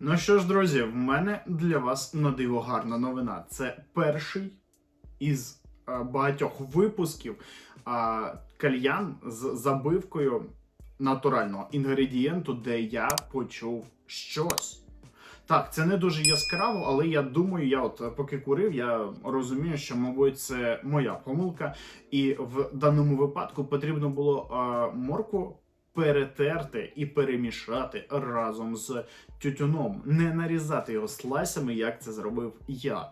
Ну що ж, друзі, в мене для вас на диво гарна новина. Це перший із е, багатьох випусків е, кальян з забивкою натурального інгредієнту, де я почув щось. Так, це не дуже яскраво, але я думаю, я от е, поки курив, я розумію, що, мабуть, це моя помилка. І в даному випадку потрібно було е, моркву перетерти і перемішати разом з тютюном, не нарізати його слайсами, як це зробив я.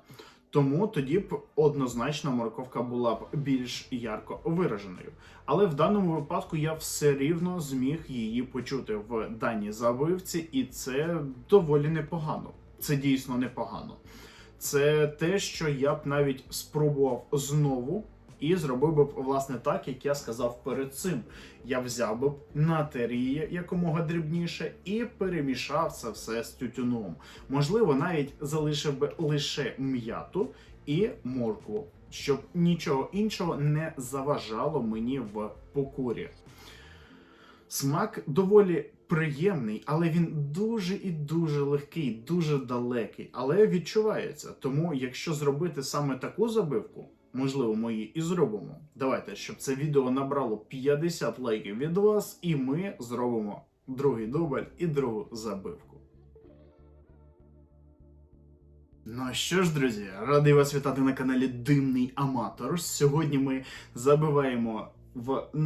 Тому тоді б однозначно морковка була б більш ярко вираженою. Але в даному випадку я все рівно зміг її почути в даній забивці, і це доволі непогано. Це дійсно непогано. Це те, що я б навіть спробував знову. І зробив би власне так, як я сказав перед цим. Я взяв би натер її якомога дрібніше і перемішав це все з тютюном. Можливо, навіть залишив би лише м'яту і моркву, щоб нічого іншого не заважало мені в покурі. Смак доволі приємний, але він дуже і дуже легкий, дуже далекий, але відчувається. Тому, якщо зробити саме таку забивку, можливо, ми її і зробимо. Давайте, щоб це відео набрало 50 лайків від вас, і ми зробимо другий дубль і другу забивку. Ну що ж, друзі, радий вас вітати на каналі Димний Аматор. Сьогодні ми забиваємо в